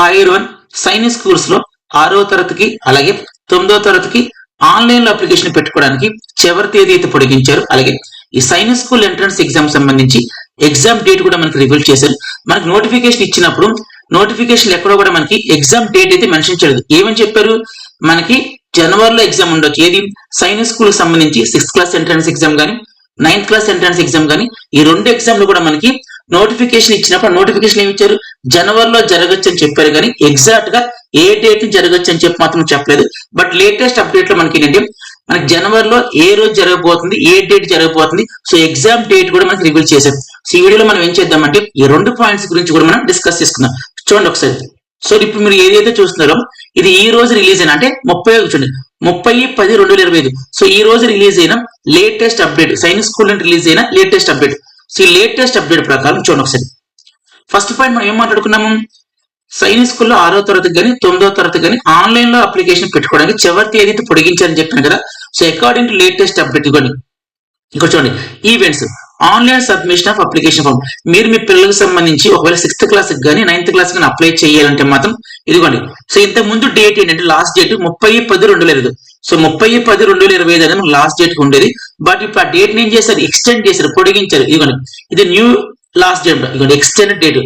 Hi one Sainik స్కూల్స్లో ఆరో తరగతికి అలాగే తొమ్మిదో తరగతికి ఆన్లైన్లో అప్లికేషన్ పెట్టుకోవడానికి చివరి తేదీ అయితే పొడిగించారు. అలాగే ఈ సైనిక్ స్కూల్ ఎంట్రన్స్ ఎగ్జామ్ సంబంధించి ఎగ్జామ్ డేట్ కూడా మనకి రివీల్ చేశారు. మనకి నోటిఫికేషన్ ఇచ్చినప్పుడు నోటిఫికేషన్ ఎక్కడో కూడా మనకి ఎగ్జామ్ డేట్ అయితే మెన్షన్ చేయలేదు. ఏమని చెప్పారు? మనకి జనవరిలో ఎగ్జామ్ ఉండొచ్చు. ఏది? సైనిక్ స్కూల్ సంబంధించి సిక్స్త్ క్లాస్ ఎంట్రన్స్ ఎగ్జామ్ కానీ నైన్త్ క్లాస్ ఎంట్రన్స్ ఎగ్జామ్ కానీ ఈ రెండు ఎగ్జామ్లు కూడా మనకి నోటిఫికేషన్ ఇచ్చినప్పుడు నోటిఫికేషన్ ఏమి ఇచ్చారు జనవరిలో జరగచ్చు అని చెప్పారు కానీ ఎగ్జాక్ట్గా ఏ డేట్ జరగచ్చు అని చెప్పి మాత్రం చెప్పలేదు. బట్ లేటెస్ట్ అప్డేట్లో మనకి ఏంటంటే మనకి జనవరిలో ఏ రోజు జరగబోతుంది ఏ డేట్ జరగబోతుంది సో ఎగ్జామ్ డేట్ కూడా మనకి రివీల్ చేశారు. సో ఈ వీడియోలో మనం ఏం చేద్దామంటే ఈ రెండు పాయింట్స్ గురించి కూడా మనం డిస్కస్ చేసుకుందాం. చూడండి ఒకసారి. సో ఇప్పుడు మీరు ఏదైతే చూస్తున్నారో ఇది ఈ రోజు రిలీజ్ అయిన అంటే ముప్పై చూడండి. ముప్పై పది రెండు వేల ఇరవై ఐదు. సో ఈ రోజు రిలీజ్ అయిన లేటెస్ట్ అప్డేట్ సైన్స్ స్కూల్ నుండి రిలీజ్ అయిన లేటెస్ట్ అప్డేట్ సో ఈ లేటెస్ట్ అప్డేట్ ప్రకారం చూడండి ఒకసారి. ఫస్ట్ పాయింట్ మనం ఏం మాట్లాడుకున్నాము? సైనిక్ స్కూల్లో ఆరో తరగతి కానీ తొమ్మిదో తరగతి కానీ ఆన్లైన్లో అప్లికేషన్ పెట్టుకోవడానికి చివరి తేదీ పొడిగించారని చెప్పాను కదా so according to latest update ఇవ్వండి. ఇక్కడ చూడండి events online submission of application form మీరు మీ పిల్లలకు సంబంధించి ఒకవేళ సిక్స్త్ క్లాస్ కానీ నైన్త్ క్లాస్ కానీ అప్లై చేయాలంటే మాత్రం ఇదిగోండి. సో ఇంతకు ముందు డేట్ ఏంటంటే లాస్ట్ డేట్ ముప్పై పది రెండు వేల సో ముప్పై పది రెండు వేల ఇరవై ఐదు అనేది లాస్ట్ డేట్ ఉండేది. బట్ ఇప్పుడు ఆ డేట్ ఏం చేశారు? ఎక్స్టెండ్ చేశారు పొడిగించారు. ఇదిగోండి. ఇది న్యూ లాస్ట్ డేట్ ఇదిగోండి ఎక్స్టెండెడ్ డేట్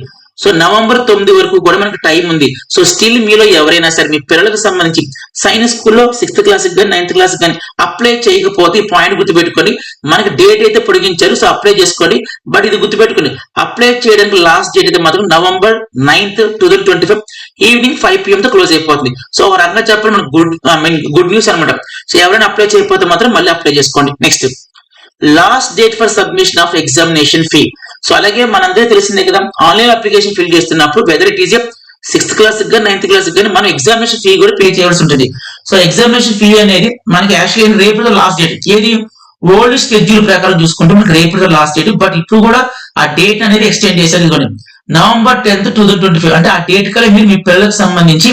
సో నవంబర్ తొమ్మిది వరకు కూడా మనకు టైం ఉంది. సో స్టిల్ మీలో ఎవరైనా సరే మీ పిల్లలకు సంబంధించి సైన్స్ స్కూల్లో సిక్స్త్ క్లాస్ కానీ నైన్త్ క్లాస్ కానీ అప్లై చేయకపోతే ఈ పాయింట్ గుర్తుపెట్టుకొని మనకి డేట్ అయితే పొడిగించారు సో అప్లై చేసుకోండి. బట్ ఇది గుర్తుపెట్టుకోండి. అప్లై చేయడానికి లాస్ట్ డేట్ అయితే మాత్రం November ninth two thousand twenty five evening five PM తో క్లోజ్ అయిపోతుంది. సో ఒక రకంగా చెప్పాలి మనకు good I mean good news అనమాట సో ఎవరైనా అప్లై చేయకపోతే మాత్రం మళ్ళీ అప్లై చేసుకోండి. Next last date for submission of examination fee so అలాగే మనందరూ తెలిసిందే కదా ఆన్లైన్ అప్లికేషన్ ఫిల్ చేస్తున్నప్పుడు whether it is sixth class కానీ నైన్త్ క్లాస్ కానీ మనం ఎగ్జామినేషన్ ఫీ కూడా పే చేయాల్సి ఉంటుంది. సో ఎగ్జామినేషన్ ఫీ అనేది మనకి యాక్చువల్లీ రేపు లాస్ట్ డేట్ ఏది? ఓల్డ్ స్కెడ్యూల్ ప్రకారం చూసుకుంటే మనకి రేపు లాస్ట్ డేట్ బట్ ఇప్పుడు కూడా ఆ డేట్ అనేది ఎక్స్టెండ్ చేశారు ఇదిగోండి. November tenth two thousand twenty five అంటే ఆ డేట్ కల్లా మీరు మీ పిల్లలకు సంబంధించి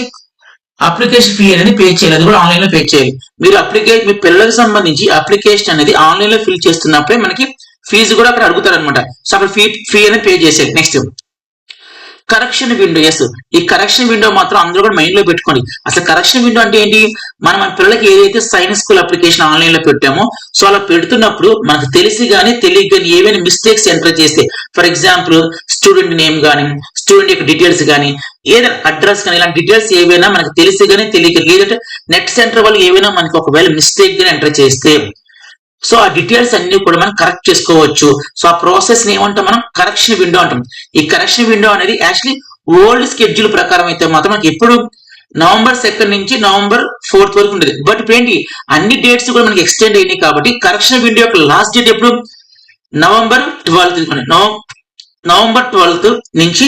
అప్లికేషన్ ఫీ అనేది పే చేయాలి. అది కూడా ఆన్లైన్లో పే చేయాలి. మీరు అప్లికేషన్ మీ పిల్లలకు సంబంధించి అప్లికేషన్ అనేది ఆన్లైన్లో ఫిల్ చేస్తున్నప్పుడే మనకి ఫీజు కూడా అక్కడ అడుగుతారు అనమాట సో అక్కడ ఫీ ఫీ అనేది పే చేసేది నెక్స్ట్ కరెక్షన్ విండో ఎస్ ఈ కరెక్షన్ విండో మాత్రం అందరూ కూడా మైండ్లో పెట్టుకోండి. అసలు కరెక్షన్ విండో అంటే ఏంటి? మనం మన పిల్లలకి ఏదైతే సైన్స్ స్కూల్ అప్లికేషన్ ఆన్లైన్లో పెట్టామో సో అలా పెడుతున్నప్పుడు మనకు తెలిసి కానీ తెలియక కానీ ఏవైనా మిస్టేక్స్ ఎంటర్ చేస్తే ఫర్ ఎగ్జాంపుల్ స్టూడెంట్ నేమ్ కానీ స్టూడెంట్ యొక్క డీటెయిల్స్ కానీ ఏదైనా అడ్రస్ కానీ ఇలాంటి డీటెయిల్స్ ఏవైనా మనకు తెలిసి కానీ తెలియక లేదంటే నెట్ సెంటర్ వాళ్ళు ఏవైనా మనకి ఒకవేళ మిస్టేక్ గానీ ఎంటర్ చేస్తే సో ఆ డీటెయిల్స్ అన్ని కూడా మనం కరెక్ట్ చేసుకోవచ్చు. సో ఆ ప్రాసెస్ని ఏమంటాం మనం? కరెక్షన్ విండో అంటాం. ఈ కరెక్షన్ విండో అనేది యాక్చువల్లీ ఓల్డ్ స్కెడ్యూల్ ప్రకారం అయితే మాత్రం మనకి ఎప్పుడు నవంబర్ సెకండ్ నుంచి నవంబర్ ఫోర్త్ వరకు ఉండేది. బట్ ఇప్పుడు ఏంటి? అన్ని డేట్స్ కూడా మనకి ఎక్స్టెండ్ అయినాయి కాబట్టి కరెక్షన్ విండో యొక్క లాస్ట్ డేట్ ఎప్పుడు? నవంబర్ ట్వెల్త్ నవంబర్ ట్వెల్త్ నుంచి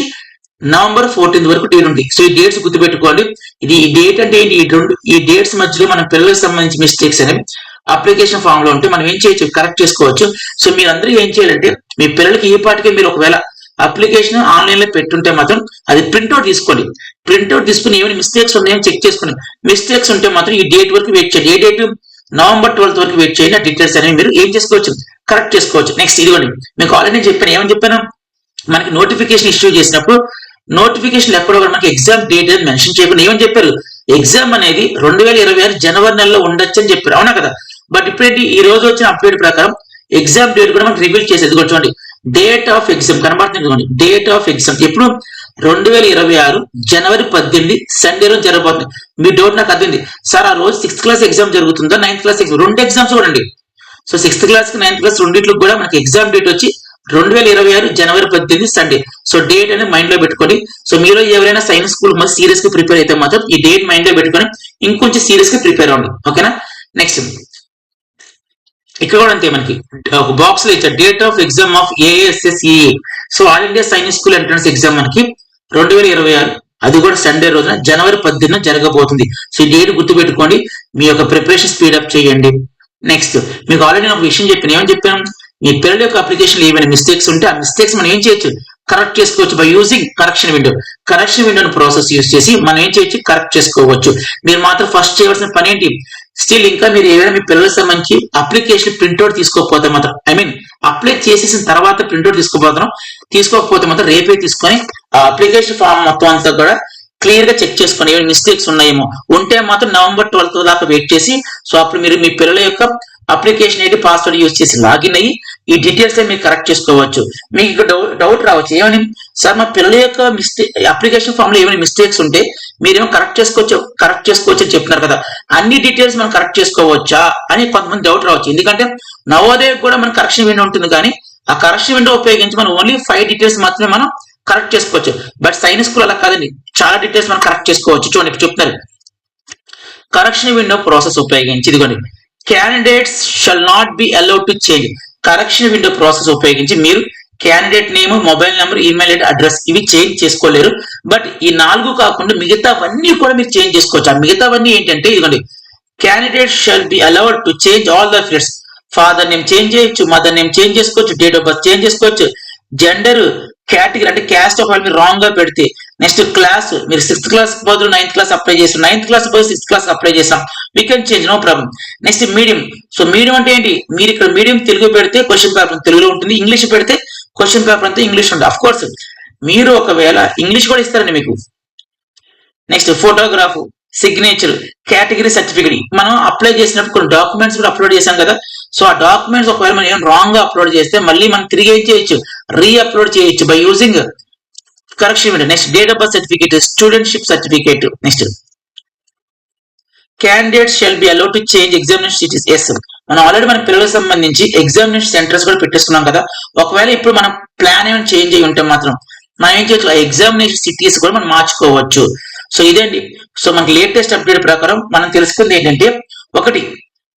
నవంబర్ ఫోర్టీన్త్ వరకు డేట్ ఉంది సో ఈ డేట్స్ గుర్తుపెట్టుకోండి. ఇది ఈ డేట్ అంటే ఏంటి? ఈ రెండు ఈ డేట్స్ మధ్యలో మన పిల్లలకు సంబంధించి మిస్టేక్స్ అనేవి అప్లికేషన్ ఫామ్లో ఉంటే మనం ఏం చేయొచ్చు? కరెక్ట్ చేసుకోవచ్చు. సో మీరందరూ ఏం చేయాలంటే మీ పిల్లలకి ఈ పాటికే మీరు ఒకవేళ అప్లికేషన్ ఆన్లైన్లో పెట్టుంటే మాత్రం అది ప్రింట్అవుట్ తీసుకోండి. ప్రింట్అవుట్ తీసుకుని ఏమైనా మిస్టేక్స్ ఉన్నాయో చెక్ చేసుకోండి. మిస్టేక్స్ ఉంటే మాత్రం ఈ డేట్ వరకు వెయిట్ చేయండి. ఏ డేట్ నవంబర్ ట్వెల్త్ వరకు వెయిట్ చేయండి. ఆ డీటెయిల్స్ అనేవి మీరు ఏం చేసుకోవచ్చు? కరెక్ట్ చేసుకోవచ్చు. నెక్స్ట్ ఇదిగోండి. మీకు ఆల్రెడీ చెప్పాను. ఏమని చెప్పాను? మనకి నోటిఫికేషన్ ఇష్యూ చేసినప్పుడు నోటిఫికేషన్ ఎక్కడో మనకి ఎగ్జామ్ డేట్ అనేది మెన్షన్ చేయకుండా ఏమని చెప్పారు? ఎగ్జామ్ అనేది రెండు వేల ఇరవై ఆరు జనవరి నెలలో ఉండొచ్చు అని చెప్పారు. అవునా కదా? బట్ ఇప్పుడేంటి? ఈ రోజు వచ్చిన అప్డేట్ ప్రకారం ఎగ్జామ్ డేట్ కూడా మనకి రివీల్ చేసేది కూడా చూడండి. డేట్ ఆఫ్ ఎగ్జామ్ కనబడుతుంది చూడండి. డేట్ ఆఫ్ ఎగ్జామ్ ఎప్పుడు? రెండు వేల ఇరవై ఆరు జనవరి పద్దెనిమిది సండే రోజు జరగబోతుంది. మీ డౌట్ నాకు అర్థమైంది. సార్ ఆ రోజు సిక్స్త్ క్లాస్ ఎగ్జామ్ జరుగుతుందా? నైన్త్ క్లాస్ ఎగ్జామ్ రెండు ఎగ్జామ్స్ చూడండి. సో సిక్స్త్ క్లాస్కి నైన్త్ క్లాస్ రెండింటికి కూడా మనకి ఎగ్జామ్ డేట్ వచ్చి రెండు వేల ఇరవై ఆరు జనవరి పద్దెనిమిది సండే. సో డేట్ అనేది మైండ్లో పెట్టుకోండి సో మీరు ఎవరైనా సైన్స్ స్కూల్ మరి సీరియస్గా ప్రిపేర్ అయితే మాత్రం ఈ డేట్ మైండ్లో పెట్టుకొని ఇంకొంచెం సీరియస్గా ప్రిపేర్ అవ్వండి. ఓకేనా? నెక్స్ట్ ఇక్కడ కూడా అంతే మనకి. ఒక బాక్స్లో ఇచ్చారు. Date of exam of AISSEE so all India science school entrance exam మనకి రెండు వేల ఇరవై ఆరు. అది కూడా సండే రోజున జనవరి పద్దెనిమిది జరగబోతుంది. సో ఈ డేట్ గుర్తుపెట్టుకోండి. మీ యొక్క ప్రిపరేషన్ స్పీడ్ అప్ చేయండి. నెక్స్ట్ మీకు ఆల్రెడీ నేను ఒక విషయం చెప్పాను. ఏమని చెప్పాను? మీ పిల్లల యొక్క అప్లికేషన్ ఏమైనా మిస్టేక్స్ ఉంటే ఆ మిస్టేక్స్ మనం ఏం చేయొచ్చు? కరెక్ట్ చేసుకోవచ్చు by using correction window correction విండోని process use చేసి మనం ఏం చేయొచ్చు? కరెక్ట్ చేసుకోవచ్చు. మీరు మాత్రం ఫస్ట్ చేయవలసిన పని ఏంటి? స్టిల్ ఇంకా మీరు ఏదైనా మీ పిల్లలకు సంబంధించి అప్లికేషన్ ప్రింట్అవుట్ తీసుకోకపోతే మాత్రం ఐ మీన్ అప్లై చేసేసిన తర్వాత ప్రింట్అవుట్ తీసుకోపోతాం తీసుకోకపోతే మాత్రం రేపే తీసుకొని ఆ అప్లికేషన్ ఫామ్ మొత్తం అంతా కూడా క్లియర్గా చెక్ చేసుకోండి ఏమైనా మిస్టేక్స్ ఉన్నాయేమో ఉంటే మాత్రం నవంబర్ ట్వెల్త్ దాకా వెయిట్ చేసి సో అప్పుడు మీరు మీ పిల్లల యొక్క అప్లికేషన్ ఐడి పాస్వర్డ్ యూజ్ చేసి లాగిన్ అయ్యి ఈ డీటెయిల్స్ మీరు కరెక్ట్ చేసుకోవచ్చు. మీకు డౌట్ రావచ్చు. ఏమని? సార్ మా పిల్లల యొక్క మిస్టేక్ అప్లికేషన్ ఫామ్లో ఏమైనా మిస్టేక్స్ ఉంటే మీరేమో కరెక్ట్ చేసుకోవచ్చు కరెక్ట్ చేసుకోవచ్చు అని చెప్తున్నారు కదా. అన్ని డీటెయిల్స్ మనం కరెక్ట్ చేసుకోవచ్చా అని కొంతమంది డౌట్ రావచ్చు. ఎందుకంటే నవోదయ కూడా మన కరెక్షన్ విండో ఉంటుంది కానీ ఆ కరెక్షన్ విండో ఉపయోగించి మనం ఓన్లీ ఫైవ్ డీటెయిల్స్ మాత్రమే మనం కరెక్ట్ చేసుకోవచ్చు. బట్ సైన్స్ స్కూల్ అలా కాదండి. చాలా డీటెయిల్స్ మనం కరెక్ట్ చేసుకోవచ్చు. చూడండి చెప్తున్నారు. కరెక్షన్ విండో ప్రాసెస్ ఉపయోగించి. ఇదిగోండి. Candidates shall not be allowed to change correction window process ఉపయోగించి మీరు candidate name mobile number email ID address ఇవి చేంజ్ చేసుకోలేరు. బట్ ఈ నాలుగు కాకుండా మిగతావన్నీ కూడా మీరు చేంజ్ చేసుకోవచ్చు. ఆ మిగతావన్నీ ఏంటంటే ఇదిగోండి. Candidate shall be allowed to change all the fields father name change చేయొచ్చు మదర్ నేమ్ చేంజ్ చేసుకోవచ్చు డేట్ ఆఫ్ బర్త్ చేంజ్ చేసుకోవచ్చు. జెండర్ కేటగిరీ అంటే క్యాస్ట్ ఆఫ్ మీరు రాంగ్గా పెడితే నెక్స్ట్ క్లాస్ మీరు సిక్స్త్ క్లాస్ బదులు నైన్త్ క్లాస్ అప్లై చేసాం నైన్త్ క్లాస్ బదులు సిక్స్త్ క్లాస్ అప్లై చేసాం we can change no problem next medium so medium అంటే ఏంటి? మీరు ఇక్కడ మీడియం తెలుగు పెడితే క్వశ్చన్ పేపర్ తెలుగులో ఉంటుంది. ఇంగ్లీష్ పెడితే క్వశ్చన్ పేపర్ అంతా ఇంగ్లీష్ ఉంటుంది అఫ్ కోర్స్ మీరు ఒకవేళ ఇంగ్లీష్ కూడా ఇస్తారండి మీకు. Next photograph signature category certificate మనం అప్లై చేసినప్పుడు కొన్ని డాక్యుమెంట్స్ కూడా అప్లోడ్ చేశాం కదా. సో ఆ డాక్యుమెంట్స్ ఒకవేళ మనం ఏం రాంగ్గా అప్లోడ్ చేస్తే మళ్ళీ మనం తిరిగి ఏం చేయొచ్చు? రీ అప్లోడ్ చేయొచ్చు. By using correction next date of birth certificate studentship certificate next candidates shall be allowed to change examination cities yes మనం ఆల్రెడీ మన పిల్లలకు సంబంధించి ఎగ్జామినేషన్ సెంటర్స్ కూడా పెట్టేసుకున్నాం కదా. ఒకవేళ ఇప్పుడు మనం ప్లాన్ ఏమైనా చేంజ్ అయ్యి ఉంటే మాత్రం మనం ఏం చేయొచ్చు? ఎగ్జామినేషన్ సిటీస్ కూడా మనం మార్చుకోవచ్చు. సో ఇదేంటి? సో మనకి లేటెస్ట్ అప్డేట్ ప్రకారం మనం తెలుసుకుంది ఏంటంటే ఒకటి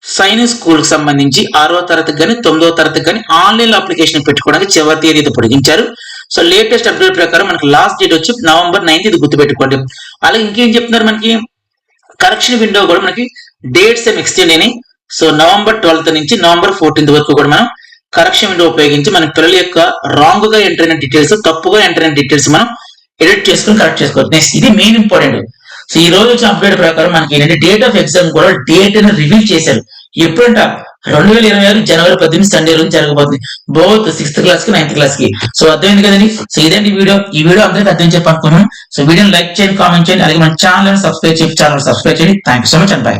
సైన్స్ స్కూల్కి సంబంధించి ఆరో తరగతి కానీ తొమ్మిదో తరగతి కానీ ఆన్లైన్ అప్లికేషన్ పెట్టుకోవడానికి చివరి తేదీ పొడిగించారు. సో లేటెస్ట్ అప్డేట్ ప్రకారం మనకి లాస్ట్ డేట్ వచ్చి నవంబర్ నైన్త్ ఇది గుర్తుపెట్టుకోండి. అలాగే ఇంకేం చెప్తున్నారు మనకి? కరెక్షన్ విండో కూడా మనకి డేట్స్ ఏమి ఎక్స్టెండ్ అయినాయి. సో నవంబర్ ట్వెల్త్ నుంచి నవంబర్ ఫోర్టీన్త్ వరకు కూడా మనం కరెక్షన్ విండో ఉపయోగించి మన పిల్లల యొక్క రాంగ్గా ఎంటర్ అయిన డీటెయిల్స్ తప్పుగా ఎంటర్ అయిన డీటెయిల్స్ మనం ఎడిట్ చేసుకుని కరెక్ట్ చేసుకోవచ్చు. నెక్స్ట్ ఇది మెయిన్ ఇంపార్టెంట్ సో ఈ రోజు వచ్చిన అప్డేట్ ప్రకారం మనకి ఏంటంటే డేట్ ఆఫ్ ఎగ్జామ్ కూడా డేట్ అని రివీల్ చేశారు. ఎప్పుడంటే? రెండు వేల ఇరవై ఆరు జనవరి పద్దెనిమిది సండే రోజు జరగబోతుంది. బోత్ సిక్స్త్ క్లాస్కి నైన్త్ క్లాస్కి సో అర్థమైంది కదండి? సో ఇదేంటి వీడియో. ఈ వీడియో అందరికీ అర్థం చెప్పనుకున్నాను సో వీడియోని లైక్ చేయండి కామెంట్ చేయండి. అలాగే మన ఛానల్ సబ్స్క్రైబ్ చేయండి ఛానల్ సబ్స్క్రైబ్ చేయండి. Thank you so much and bye